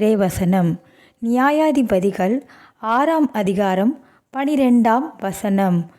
இறைவசனம். நியாயாதிபதிகள் ஆறாம் அதிகாரம் பனிரெண்டாம் வசனம்.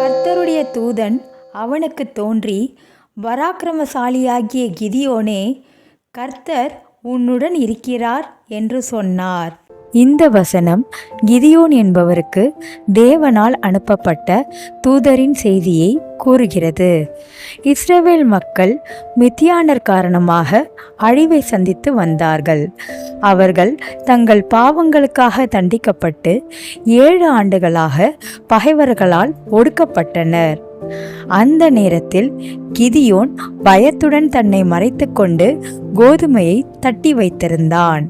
கர்த்தருடைய தூதன் அவனுக்கு தோன்றி பராக்கிரமசாலியாகிய கிதியோனே கர்த்தர் உன்னுடன் இருக்கிறார் என்று சொன்னார். இந்த வசனம் கிதியோன் என்பவருக்கு தேவனால் அனுப்பப்பட்ட தூதரின் செய்தியை கூறுகிறது. இஸ்ரேவேல் மக்கள் மித்தியானர் காரணமாக அழிவை சந்தித்து வந்தார்கள். அவர்கள் தங்கள் பாவங்களுக்காக தண்டிக்கப்பட்டு ஏழு ஆண்டுகளாக பகைவர்களால் ஒடுக்கப்பட்டனர். அந்த நேரத்தில் கிதியோன் பயத்துடன் தன்னை மறைத்துக்கொண்டு கோதுமையை தட்டி வைத்திருந்தான்.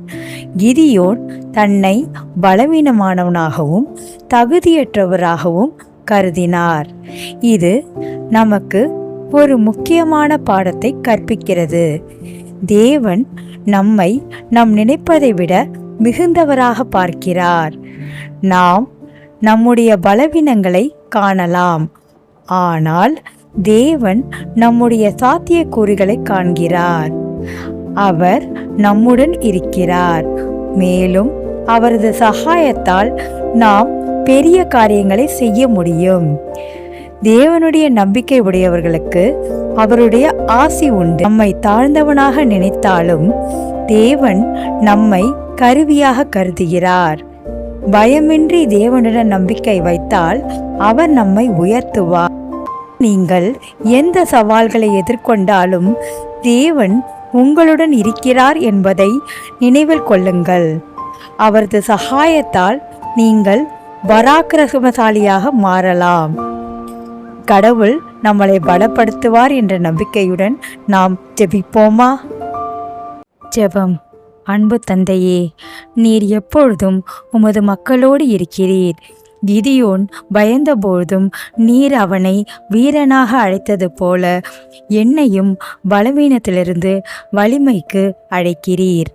கிதியோன் தன்னை பலவீனமானவனாகவும் தகுதியற்றவராகவும் கருதினார். இது நமக்கு ஒரு முக்கியமான பாடத்தை கற்பிக்கிறது. தேவன் நம்மை நம் நினைப்பதை விட மிகுந்தவராக பார்க்கிறார். நாம் நம்முடைய பலவீனங்களை காணலாம். ஆனால் தேவன் நம்முடைய சாத்தியக்கூறுகளை காண்கிறார். அவர் நம்முடன் இருக்கிறார். மேலும் அவரது சகாயத்தால் நாம் பெரிய காரியங்களை செய்ய முடியும். தேவனுடைய நம்பிக்கை உடையவர்களுக்கு அவருடைய ஆசி உண்டு. நம்மை தாழ்ந்தவனாக நினைத்தாலும் தேவன் நம்மை கருவியாக கருதுகிறார். பயமின்றி தேவனுடன் நம்பிக்கை வைத்தால் அவர் நம்மை உயர்த்துவார். நீங்கள் எந்த சவால்களை எதிர்கொண்டாலும் தேவன் உங்களுடன் இருக்கிறார் என்பதை நினைவில் கொள்ளுங்கள். அவரது சகாயத்தால் நீங்கள் பராக்கிரகமசாலியாக மாறலாம். கடவுள் நம்மளை பலப்படுத்துவார் என்ற நம்பிக்கையுடன் நாம் ஜெபிப்போமா? ஜெபம். அன்பு தந்தையே நீர் எப்பொழுதும் உமது மக்களோடு இருக்கிறீர். கிதியோன் பயந்தபோதும் நீர் அவனை வீரனாக அழைத்தது போல என்னையும் பலவீனத்திலிருந்து வலிமைக்கு அழைக்கிறீர்.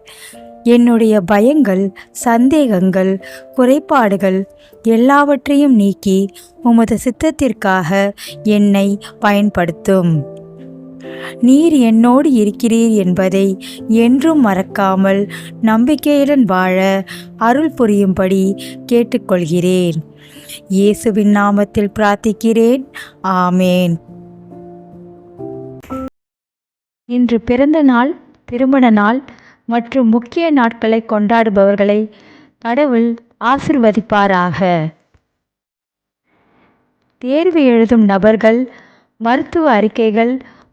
என்னுடைய பயங்கள் சந்தேகங்கள் குறைபாடுகள் எல்லாவற்றையும் நீக்கி உமது சித்தத்திற்காக என்னை பயன்படுத்தும். நீர் என்னோடு இருக்கிறீர் என்பதை என்றும் மறக்காமல் நம்பிக்கையுடன் வாழ அருள் புரியும்படி கேட்டுக்கொள்கிறேன். இயேசுவின் நாமத்தில் பிரார்த்திக்கிறேன். ஆமேன். இன்று பிறந்த நாள் திருமண நாள் மற்றும் முக்கிய நாட்களை கொண்டாடுபவர்களை கடவுள் ஆசிர்வதிப்பாராக. தேர்வு எழுதும் நபர்கள் மருத்துவ அறிக்கைகள்